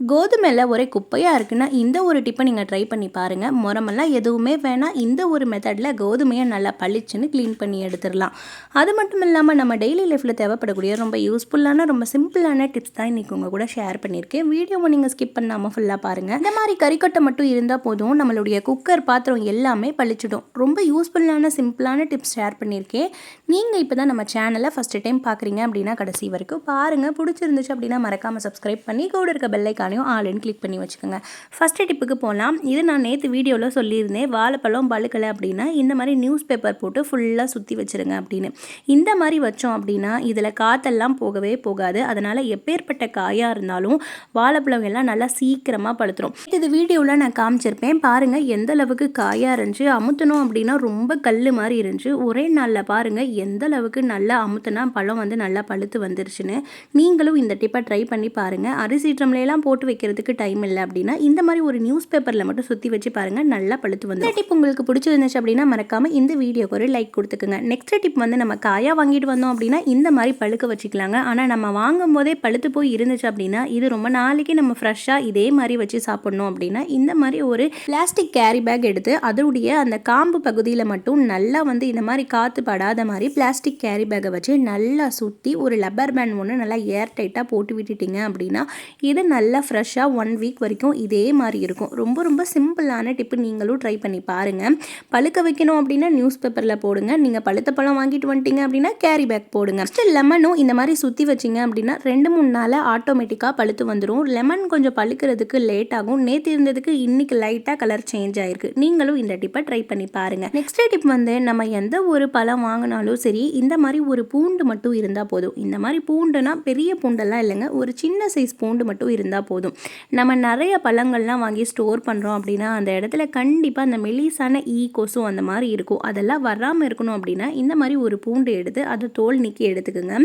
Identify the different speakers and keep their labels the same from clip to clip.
Speaker 1: கோதுமையில் ஒரே குப்பையாக இருக்குன்னா இந்த ஒரு டிப்பை நீங்கள் ட்ரை பண்ணி பாருங்கள் முறமெல்லாம் எதுவுமே வேணால் இந்த ஒரு மெத்தடில் கோதுமையை நல்லா பளிச்சுன்னு க்ளீன் பண்ணி எடுத்துடலாம். அது மட்டும் இல்லாமல் நம்ம டெய்லி லைஃப்பில் தேவைப்படக்கூடிய ரொம்ப யூஸ்ஃபுல்லான ரொம்ப சிம்பிளான டிப்ஸ் தான் இன்றைக்கி உங்கள் கூட ஷேர் பண்ணியிருக்கேன். வீடியோவை நீங்கள் ஸ்கிப் பண்ணாமல் ஃபுல்லாக பாருங்கள் இந்த மாதிரி கறிக்கட்டை மட்டும் இருந்தால் போதும். நம்மளுடைய குக்கர் பாத்திரம் எல்லாமே பளிச்சிடும். ரொம்ப யூஸ்ஃபுல்லான சிம்பிளான டிப்ஸ் ஷேர் பண்ணியிருக்கேன். நீங்கள் இப்போ தான் நம்ம சேனலை ஃபஸ்ட்டு டைம் பார்க்குறீங்க அப்படின்னா கடைசி வரைக்கும் பாருங்கள் பிடிச்சிருந்துச்சு அப்படின்னா மறக்காமல் சப்ஸ்கிரைப் பண்ணி கூட இருக்க பெல்லைக்கான ஐக்கானையும் ஆளுன்னு கிளிக் பண்ணி வச்சுக்கோங்க. ஃபஸ்ட்டு டிப்புக்கு போகலாம் இது நான் நேற்று வீடியோவில் சொல்லியிருந்தேன். வாழைப்பழம் பழுக்கலை அப்படின்னா இந்த மாதிரி நியூஸ் பேப்பர் போட்டு ஃபுல்லாக சுற்றி வச்சுருங்க அப்படின்னு. இந்த மாதிரி வச்சோம் அப்படின்னா இதில் காற்றெல்லாம் போகவே போகாது. அதனால் எப்பேற்பட்ட காயாக இருந்தாலும் வாழைப்பழம் எல்லாம் நல்லா சீக்கிரமாக பழுத்துரும். இது வீடியோவில் நான் காமிச்சிருப்பேன். பாருங்கள் எந்த அளவுக்கு காயாக இருந்துச்சு அமுத்தணும் அப்படின்னா ரொம்ப கல் மாதிரி இருந்துச்சு. ஒரே நாளில் பாருங்கள் எந்த அளவுக்கு நல்லா அமுத்துனா பழம் வந்து நல்லா பழுத்து வந்துருச்சுன்னு. நீங்களும் இந்த டிப்பை ட்ரை பண்ணி பாருங்கள் அரிசி ட்ரம்லாம் போட்டு போட்டு வைக்கிறதுக்கு டைம் இல்லை அப்படின்னா இந்த மாதிரி ஒரு நியூஸ் பேப்பரில் மட்டும் சுற்றி வச்சு பாருங்கள் நல்லா பழுத்து வந்து டிப் உங்களுக்கு பிடிச்சிருந்துச்சு அப்படின்னா மறக்காமல் இந்த வீடியோக்கு ஒரு லைக் கொடுத்துக்குங்க. நெக்ஸ்ட் டிப் வந்து நம்ம காயாக வாங்கிட்டு வந்தோம் அப்படின்னா இந்த மாதிரி பழுக்க வச்சுக்கலாங்க. ஆனால் நம்ம வாங்கும் போதே பழுத்து போய் இருந்துச்சு அப்படின்னா இது ரொம்ப நாளைக்கு நம்ம ஃப்ரெஷ்ஷாக இதே மாதிரி வச்சு சாப்பிட்ணும் அப்படின்னா இந்த மாதிரி ஒரு பிளாஸ்டிக் கேரி பேக் எடுத்து அதோடைய அந்த காம்பு பகுதியில் மட்டும் நல்லா வந்து இந்த மாதிரி காற்று படாத மாதிரி பிளாஸ்டிக் கேரி பேக்கை வச்சு நல்லா சுற்றி ஒரு லப்பர் பேண்ட் ஒன்று நல்லா ஏர் டைட்டாக போட்டு விட்டுட்டீங்க அப்படின்னா இது நல்லா ஃப்ரெஷ்ஷாக ஒன் வீக் வரைக்கும் இதே மாதிரி இருக்கும். ரொம்ப ரொம்ப சிம்பிளான டிப்பு நீங்களும் ட்ரை பண்ணி பாருங்கள் பழுக்க வைக்கணும் அப்படின்னா நியூஸ் பேப்பரில் போடுங்க. நீங்கள் பழுத்த பழம் வாங்கிட்டு வந்துட்டீங்க அப்படின்னா கேரி பேக் போடுங்க. ஃபஸ்ட்டு லெமனும் இந்த மாதிரி சுற்றி வச்சிங்க அப்படின்னா ரெண்டு மூணு நாளில் ஆட்டோமேட்டிக்காக பழுத்து வந்துடும் லெமன் கொஞ்சம் பழுக்கிறதுக்கு லேட் ஆகும். நேற்று இருந்ததுக்கு இன்றைக்கி லைட்டாக கலர் சேஞ்ச் ஆயிருக்கு. நீங்களும் இந்த டிப்பை ட்ரை பண்ணி பாருங்கள் நெக்ஸ்ட் டிப் வந்து நம்ம எந்த ஒரு பழம் வாங்கினாலும் சரி இந்த மாதிரி ஒரு பூண்டு மட்டும் இருந்தால் போதும். இந்த மாதிரி பூண்டுனா பெரிய பூண்டெல்லாம் இல்லைங்க. ஒரு சின்ன சைஸ் பூண்டு மட்டும் இருந்தால் போதும். போதும். நம்ம நிறைய பழங்கள்லாம் வாங்கி ஸ்டோர் பண்ணுறோம் அப்படின்னா அந்த இடத்துல கண்டிப்பாக அந்த மெலிசான ஈ கொசு அந்த மாதிரி இருக்கும். அதெல்லாம் வராமல் இருக்கணும் அப்படின்னா இந்த மாதிரி ஒரு பூண்டு எடுத்து அதை தோல் நீக்கி எடுத்துக்கோங்க.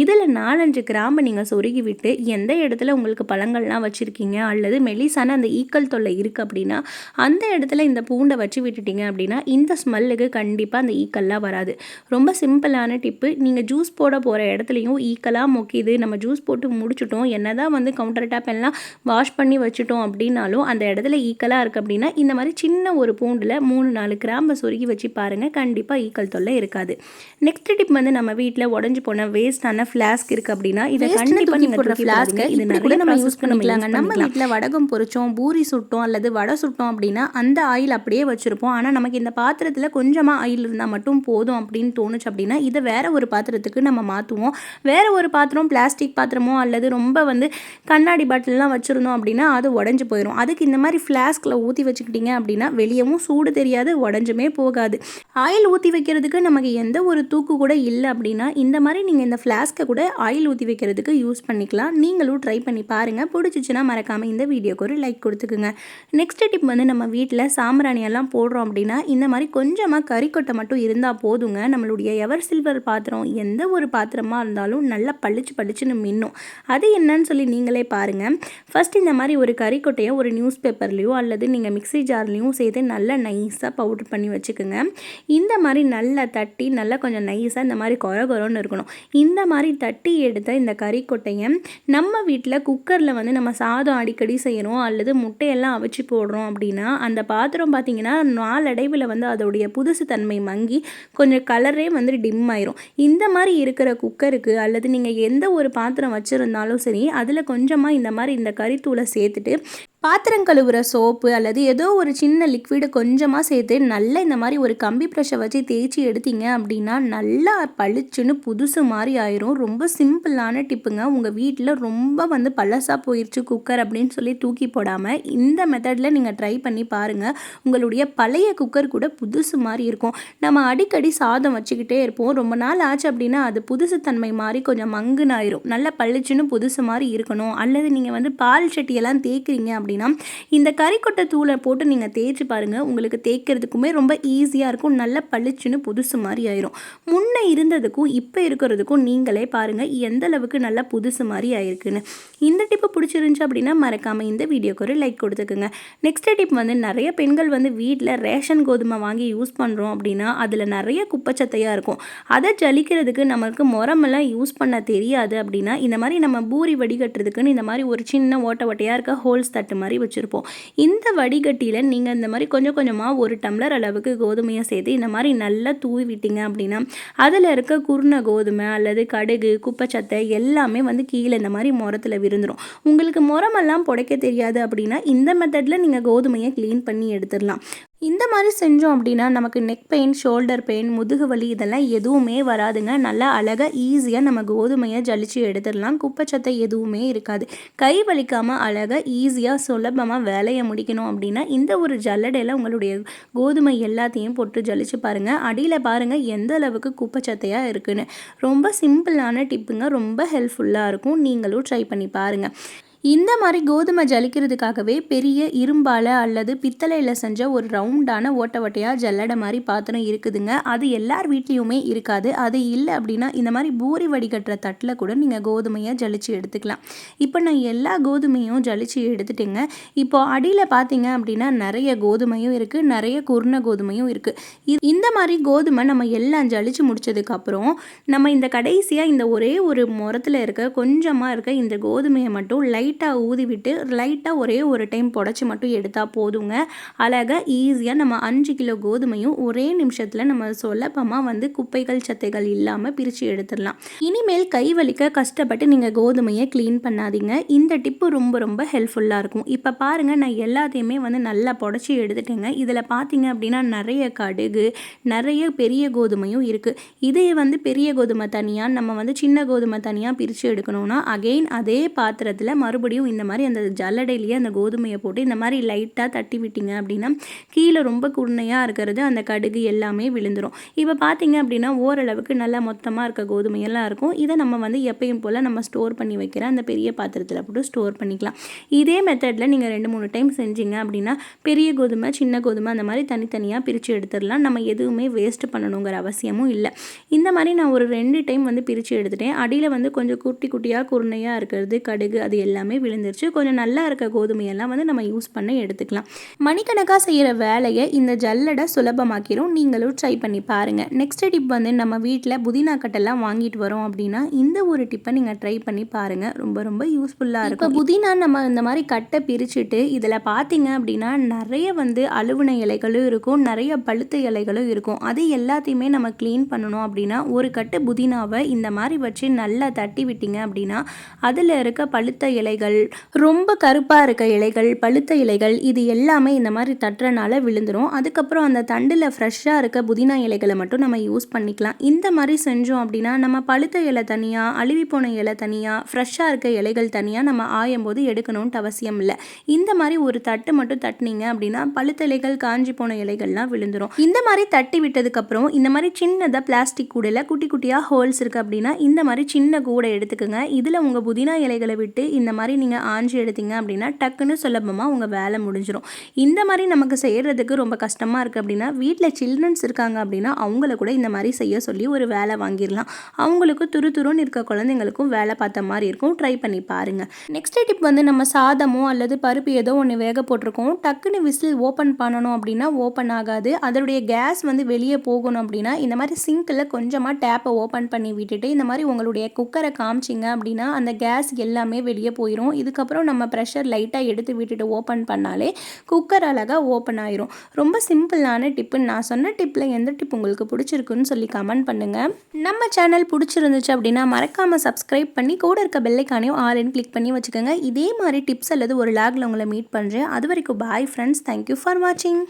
Speaker 1: இதில் நாலஞ்சு கிராம்பு நீங்கள் சொருகி விட்டு எந்த இடத்துல உங்களுக்கு பழங்கள்லாம் வச்சுருக்கீங்க அல்லது மெலிசான அந்த ஈக்கள் தொல்லை இருக்குது அப்படின்னா அந்த இடத்துல இந்த பூண்டை வச்சு விட்டுட்டீங்க அப்படின்னா இந்த ஸ்மெல்லுக்கு கண்டிப்பாக அந்த ஈக்கல்லாம் வராது. ரொம்ப சிம்பிளான டிப்பு. நீங்கள் ஜூஸ் போட போகிற இடத்துலையும் ஈக்கலாக மொக்கிது. நம்ம ஜூஸ் போட்டு முடிச்சுட்டோம். என்ன தான் வந்து கவுண்டர் டாப் எல்லாம் வாஷ் பண்ணி வச்சுட்டோம் அப்படின்னாலும் அந்த இடத்துல ஈக்கலாக இருக்குது அப்படின்னா இந்த மாதிரி சின்ன ஒரு பூண்டில் மூணு நாலு கிராம்பை சொருகி வச்சு பாருங்கள் கண்டிப்பாக ஈக்கல் தொல்லை இருக்காது. நெக்ஸ்ட் டிப் வந்து நம்ம வீட்டில் உடஞ்சி போன வேஸ்டான ஃப்ளாஸ்க் இருக்குது அப்படின்னா இதை கண்டிப்பாக நீங்கள் போடுற ஃப்ளாஸ்க்கு இது நிறைய நம்ம யூஸ் பண்ணிக்கலாங்க. நம்ம வீட்டில் வடகம் பொரிச்சோம் பூரி சுட்டோம் அல்லது வடை சுட்டோம் அப்படின்னா அந்த ஆயில் அப்படியே வச்சுருப்போம். ஆனால் நமக்கு இந்த பாத்திரத்தில் கொஞ்சமாக ஆயில் இருந்தால் மட்டும் போதும் அப்படின்னு தோணுச்சு அப்படின்னா இதை வேற ஒரு பாத்திரத்துக்கு நம்ம மாற்றுவோம் வேற ஒரு பாத்திரம் பிளாஸ்டிக் பாத்திரமோ அல்லது ரொம்ப வந்து கண்ணாடி பாட்டில்லாம் வச்சுருந்தோம் அப்படின்னா அது உடஞ்சி போயிடும் அதுக்கு இந்த மாதிரி ஃப்ளாஸ்கில் ஊற்றி வச்சுக்கிட்டிங்க அப்படின்னா வெளியவும் சூடு தெரியாது உடஞ்சுமே போகாது. ஆயில் ஊற்றி வைக்கிறதுக்கு நமக்கு எந்த ஒரு தூக்கு கூட இல்லை அப்படின்னா இந்த மாதிரி நீங்கள் இந்த ஃப்ளாஸ்க்கை கூட ஆயில் ஊற்றி வைக்கிறதுக்கு யூஸ் பண்ணிக்கலாம். நீங்களும் ட்ரை பண்ணி பாருங்கள் பிடிச்சிச்சின்னா மறக்காமல் இந்த வீடியோக்கு ஒரு லைக் கொடுத்துக்குங்க. நெக்ஸ்ட் டிப் வந்து நம்ம வீட்டில் சாம்பிராணியெல்லாம் போடுறோம் அப்படின்னா இந்த மாதிரி கொஞ்சமாக கறிக்கொட்டை மட்டும் இருந்தால் போதுங்க. நம்மளுடைய எவர் சில்வர் பாத்திரம் எந்த ஒரு பாத்திரமாக இருந்தாலும் நல்லா பளிச்சு பளிச்சுன்னு மின்னும். அது என்னன்னு சொல்லி நீங்களே பாருங்கள் ஃபஸ்ட் இந்த மாதிரி ஒரு கறிக்கொட்டையை ஒரு நியூஸ் பேப்பர்லேயோ அல்லது நீங்கள் மிக்சி ஜார்லேயும் சேர்த்து நல்லா நைஸாக பவுடர் பண்ணி வச்சுக்கோங்க. இந்த மாதிரி நல்லா தட்டி நல்லா கொஞ்சம் நைஸாக இந்த மாதிரி கொர குறோன்னு இருக்கணும். இந்த மாதிரி தட்டி எடுத்த இந்த கறிக்கொட்டையை நம்ம வீட்டில் குக்கரில் வந்து நம்ம சாதம் அடிக்கடி செய்கிறோம் அல்லது முட்டையெல்லாம் அவிச்சு போடுறோம் அப்படின்னா அந்த பாத்திரம் பார்த்திங்கன்னா நாளடைவில் வந்து அதோடைய புதுசு தன்மை மங்கி கொஞ்சம் கலரே வந்து டிம் ஆயிரும். இந்த மாதிரி இருக்கிற குக்கருக்கு அல்லது நீங்கள் எந்த ஒரு பாத்திரம் வச்சுருந்தாலும் சரி அதில் கொஞ்சமாக இந்த மாதிரி இந்த கறித்தூளை சேர்த்துட்டு பாத்திரம் கழுவுற சோப்பு அல்லது ஏதோ ஒரு சின்ன லிக்விடு கொஞ்சமாக சேர்த்து நல்லா இந்த மாதிரி ஒரு கம்பி ப்ரெஷ்ஷை வச்சு தேய்ச்சி எடுத்தீங்க அப்படின்னா நல்லா பளிச்சுன்னு புதுசு மாதிரி ஆயிரும். ரொம்ப சிம்பிளான டிப்புங்க. உங்கள் வீட்டில் ரொம்ப வந்து பழசாக போயிடுச்சு குக்கர் அப்படின்னு சொல்லி தூக்கி போடாமல் இந்த மெத்தடில் நீங்கள் ட்ரை பண்ணி பாருங்கள் உங்களுடைய பழைய குக்கர் கூட புதுசு மாதிரி இருக்கும். நம்ம அடிக்கடி சாதம் வச்சுக்கிட்டே இருப்போம். ரொம்ப நாள் ஆச்சு அப்படின்னா அது புதுசு தன்மை மாதிரி கொஞ்சம் மங்குனாயிரும் நல்லா பளிச்சுன்னு புதுசு மாதிரி இருக்கணும். அல்லது நீங்கள் வந்து பால் சட்டியெல்லாம் தேய்க்கிறீங்க அப்படின்னு அப்படின்னா இந்த கறிக்கொட்டை தூளை போட்டு நீங்கள் தேய்ச்சி பாருங்கள் உங்களுக்கு தேய்க்கிறதுக்குமே ரொம்ப ஈஸியாக இருக்கும். நல்ல பளிச்சுன்னு புதுசு மாதிரி ஆயிரும். முன்னே இருந்ததுக்கும் இப்போ இருக்கிறதுக்கும் நீங்களே பாருங்கள் எந்த அளவுக்கு நல்லா புதுசு மாதிரி ஆயிருக்குன்னு. இந்த டிப்பு பிடிச்சிருந்துச்சு அப்படின்னா மறக்காமல் இந்த வீடியோக்கு ஒரு லைக் கொடுத்துக்குங்க. நெக்ஸ்ட் டிப் வந்து நிறைய பெண்கள் வந்து வீட்டில் ரேஷன் கோதுமை வாங்கி யூஸ் பண்ணுறோம் அப்படின்னா அதில் நிறைய குப்பைச்சத்தையாக இருக்கும். அதை ஜலிக்கிறதுக்கு நமக்கு முறமெல்லாம் யூஸ் பண்ண தெரியாது அப்படின்னா இந்த மாதிரி நம்ம பூரி வடிகட்டுறதுக்குன்னு இந்த மாதிரி ஒரு சின்ன ஓட்ட ஓட்டையாக இருக்க ஹோல்ஸ் தட்டு மாதிரி வச்சுருப்போம். இந்த வடிகட்டியில் நீங்கள் இந்த மாதிரி கொஞ்சம் கொஞ்சமாக ஒரு டம்ளர் அளவுக்கு கோதுமையை சேர்த்து இந்த மாதிரி நல்லா தூவி விட்டீங்க அப்படின்னா அதில் இருக்க குருணை கோதுமை அல்லது கடுகு குப்பைச்சத்தை எல்லாமே வந்து கீழே இந்த மாதிரி முரத்தில் விருந்துடும் உங்களுக்கு முரமெல்லாம் புடைக்க தெரியாது அப்படின்னா இந்த மெத்தடில் நீங்கள் கோதுமையை க்ளீன் பண்ணி எடுத்துடலாம். இந்த மாதிரி செஞ்சோம் அப்படின்னா நமக்கு நெக் பெயின் ஷோல்டர் பெயின் முதுகு வலி இதெல்லாம் எதுவுமே வராதுங்க. நல்லா அழகாக ஈஸியாக நம்ம கோதுமையை ஜலிச்சு எடுத்துடலாம். குப்பைச்சத்தை எதுவுமே இருக்காது. கை வலிக்காமல் அழகாக ஈஸியாக சுலபமாக வேலையை முடிக்கணும் அப்படின்னா இந்த ஒரு ஜல்லடையில் உங்களுடைய கோதுமை எல்லாத்தையும் போட்டு ஜலிச்சு பாருங்கள் அடியில் பாருங்கள் எந்த அளவுக்கு குப்பைச்சத்தையாக இருக்குன்னு. ரொம்ப சிம்பிளான டிப்புங்க ரொம்ப ஹெல்ப்ஃபுல்லாக இருக்கும். நீங்களும் ட்ரை பண்ணி பாருங்கள் இந்த மாதிரி கோதுமை ஜலிக்கிறதுக்காகவே பெரிய இரும்பால் அல்லது பித்தளையில் செஞ்ச ஒரு ரவுண்டான ஓட்ட ஓட்டையாக ஜல்லடை மாதிரி பாத்திரம் இருக்குதுங்க. அது எல்லார் வீட்லேயுமே இருக்காது. அது இல்லை அப்படின்னா இந்த மாதிரி பூரி வடிகட்டுற தட்டில் கூட நீங்கள் கோதுமையை ஜலிச்சு எடுத்துக்கலாம். இப்போ நான் எல்லா கோதுமையும் ஜலிச்சு எடுத்துட்டேங்க. இப்போ அடியில் பார்த்தீங்க அப்படின்னா நிறைய கோதுமையும் இருக்குது நிறைய குருண கோதுமையும் இருக்குது இந்த மாதிரி கோதுமை நம்ம எல்லாம் ஜலிச்சு முடிச்சதுக்கப்புறம் நம்ம இந்த கடைசியாக இந்த ஒரே ஒரு முரத்தில் இருக்க கொஞ்சமாக இருக்க இந்த கோதுமையை மட்டும் லைட் லைட்டாக ஊதிவிட்டு லைட்டாக ஒரே ஒரு டைம் புடச்சி மட்டும் எடுத்தால் போதுங்க. அழகாக ஈஸியாக நம்ம அஞ்சு கிலோ கோதுமையும் ஒரே நிமிஷத்தில் நம்ம சொல்லப்பமாக வந்து குப்பைகள் சத்தைகள் இல்லாமல் பிரித்து எடுத்துடலாம். இனிமேல் கை வலிக்க கஷ்டப்பட்டு நீங்கள் கோதுமையை க்ளீன் பண்ணாதீங்க. இந்த டிப்பு ரொம்ப ரொம்ப ஹெல்ப்ஃபுல்லாக இருக்கும். இப்போ பாருங்கள் நான் எல்லாத்தையுமே வந்து நல்லா புடச்சி எடுத்துட்டேங்க. இதில் பார்த்தீங்க அப்படின்னா நிறைய கடுகு நிறைய பெரிய கோதுமையும் இருக்குது இதே வந்து பெரிய கோதுமை தனியாக நம்ம வந்து சின்ன கோதுமை தனியாக பிரித்து எடுக்கணும்னா அகெயின் அதே பாத்திரத்தில் மறுபடியும் மறுபடியும் இந்த மாதிரி அந்த ஜல்லடையிலேயே அந்த கோதுமையை போட்டு இந்த மாதிரி லைட்டாக தட்டி விட்டீங்க அப்படின்னா கீழே ரொம்ப குருணையாக இருக்கிறது அந்த கடுகு எல்லாமே விழுந்துடும் இப்போ பார்த்தீங்க அப்படின்னா ஓரளவுக்கு நல்லா மொத்தமாக இருக்க கோதுமையெல்லாம் இருக்கும். இதை நம்ம வந்து எப்பயும் போல் நம்ம ஸ்டோர் பண்ணி வைக்கிற அந்த பெரிய பாத்திரத்தில் போட்டு ஸ்டோர் பண்ணிக்கலாம். இதே மெத்தடில் நீங்கள் ரெண்டு மூணு டைம் செஞ்சீங்க அப்படின்னா பெரிய கோதுமை சின்ன கோதுமை அந்த மாதிரி தனித்தனியாக பிரித்து எடுத்துடலாம். நம்ம எதுவுமே வேஸ்ட் பண்ணணுங்கிற அவசியமும் இல்லை. இந்த மாதிரி நான் ஒரு ரெண்டு டைம் வந்து பிரித்து எடுத்துட்டேன். அடியில் வந்து கொஞ்சம் குட்டி குட்டியாக குருணையாக இருக்கிறது கடுகு அது எல்லாமே எல்லாமே விழுந்துருச்சு. கொஞ்சம் நல்லா இருக்க கோதுமையெல்லாம் வந்து நம்ம யூஸ் பண்ண எடுத்துக்கலாம். மணிக்கணக்காக செய்கிற வேலையை இந்த ஜல்லடை சுலபமாக்கிடும் நீங்களும் ட்ரை பண்ணி பாருங்கள் நெக்ஸ்ட் டிப் வந்து நம்ம வீட்டில் புதினா கட்டெல்லாம் வாங்கிட்டு வரோம் அப்படின்னா இந்த ஒரு டிப்பை நீங்கள் ட்ரை பண்ணி பாருங்கள் ரொம்ப ரொம்ப யூஸ்ஃபுல்லாக இருக்கும். இப்போ புதினா நம்ம இந்த மாதிரி கட்டை பிரிச்சுட்டு இதில் பார்த்தீங்க அப்படின்னா நிறைய வந்து அலுவன இலைகளும் இருக்கும். நிறைய பழுத்த இலைகளும் இருக்கும். அது எல்லாத்தையுமே நம்ம க்ளீன் பண்ணணும் அப்படின்னா ஒரு கட்டு புதினாவை இந்த மாதிரி வச்சு நல்லா தட்டி விட்டீங்க அப்படின்னா அதில் இருக்க பழுத்த இலைகள் இலைகள் ரொம்ப கருப்பாக இருக்க இலைகள் பழுத்த இலைகள் இது எல்லாமே இந்த மாதிரி தட்டுறனால விழுந்துடும் அதுக்கப்புறம் அந்த தண்டில் ஃப்ரெஷ்ஷாக இருக்க புதினா இலைகளை மட்டும் நம்ம யூஸ் பண்ணிக்கலாம். இந்த மாதிரி செஞ்சோம் அப்படின்னா நம்ம பழுத்த இலை தனியாக அழுவி போன இலை தனியாக ஃப்ரெஷ்ஷாக இருக்க இலைகள் தனியாக நம்ம ஆயும் போது எடுக்கணும்ன்ட்டு அவசியம் இல்லை. இந்த மாதிரி ஒரு தட்டு மட்டும் தட்டினீங்க அப்படின்னா பழுத்த இலைகள் காஞ்சி போன இலைகள்லாம் விழுந்துடும் இந்த மாதிரி தட்டி விட்டதுக்கப்புறம் இந்த மாதிரி சின்னதாக பிளாஸ்டிக் கூடையில் குட்டி குட்டியாக ஹோல்ஸ் இருக்குது அப்படின்னா இந்த மாதிரி சின்ன கூடை எடுத்துக்கோங்க. இதில் உங்கள் புதினா இலைகளை விட்டு இந்த மாதிரி மாதிரி நீங்கள் ஆஞ்சி எடுத்தீங்க அப்படின்னா டக்குன்னு சுலபமாக உங்கள் வேலை முடிஞ்சிடும் இந்த மாதிரி நமக்கு செய்கிறதுக்கு ரொம்ப கஷ்டமாக இருக்குது அப்படின்னா வீட்டில் சில்ட்ரன்ஸ் இருக்காங்க அப்படின்னா அவங்கள கூட இந்த மாதிரி செய்ய சொல்லி ஒரு வேலை வாங்கிடலாம். அவங்களுக்கு துரு துருன்னு இருக்க குழந்தைங்களுக்கும் வேலை பார்த்த மாதிரி இருக்கும். ட்ரை பண்ணி பாருங்கள் நெக்ஸ்ட் டிப் வந்து நம்ம சாதமோ அல்லது பருப்பு ஏதோ ஒன்று வேக போட்டிருக்கோம். டக்குன்னு விசில் ஓப்பன் பண்ணணும் அப்படின்னா ஓப்பன் ஆகாது. அதனுடைய கேஸ் வந்து வெளியே போகணும் அப்படின்னா இந்த மாதிரி சிங்கில் கொஞ்சமாக டேப்பை ஓப்பன் பண்ணி விட்டுட்டு இந்த மாதிரி உங்களுடைய குக்கரை காமிச்சிங்க அப்படின்னா அந்த கேஸ் எல்லாமே வெளியே போயிடும் போயிடும் இதுக்கப்புறம் நம்ம ப்ரெஷர் லைட்டாக எடுத்து விட்டுட்டு ஓப்பன் பண்ணாலே குக்கர் அழகாக ஓப்பன் ஆயிரும். ரொம்ப சிம்பிளான டிப்புன்னு நான் சொன்ன டிப்பில் எந்த டிப் உங்களுக்கு பிடிச்சிருக்குன்னு சொல்லி கமெண்ட் பண்ணுங்கள் நம்ம சேனல் பிடிச்சிருந்துச்சு அப்படின்னா மறக்காமல் சப்ஸ்கிரைப் பண்ணி கூட இருக்க பெல்லைக்கானையும் ஆல்னு கிளிக் பண்ணி வச்சுக்கோங்க. இதே மாதிரி டிப்ஸ் அல்லது ஒரு லாகில் உங்களை மீட் பண்ணுறேன் அது வரைக்கும் பாய் ஃப்ரெண்ட்ஸ் தேங்க்யூ ஃபார் வாட்சிங்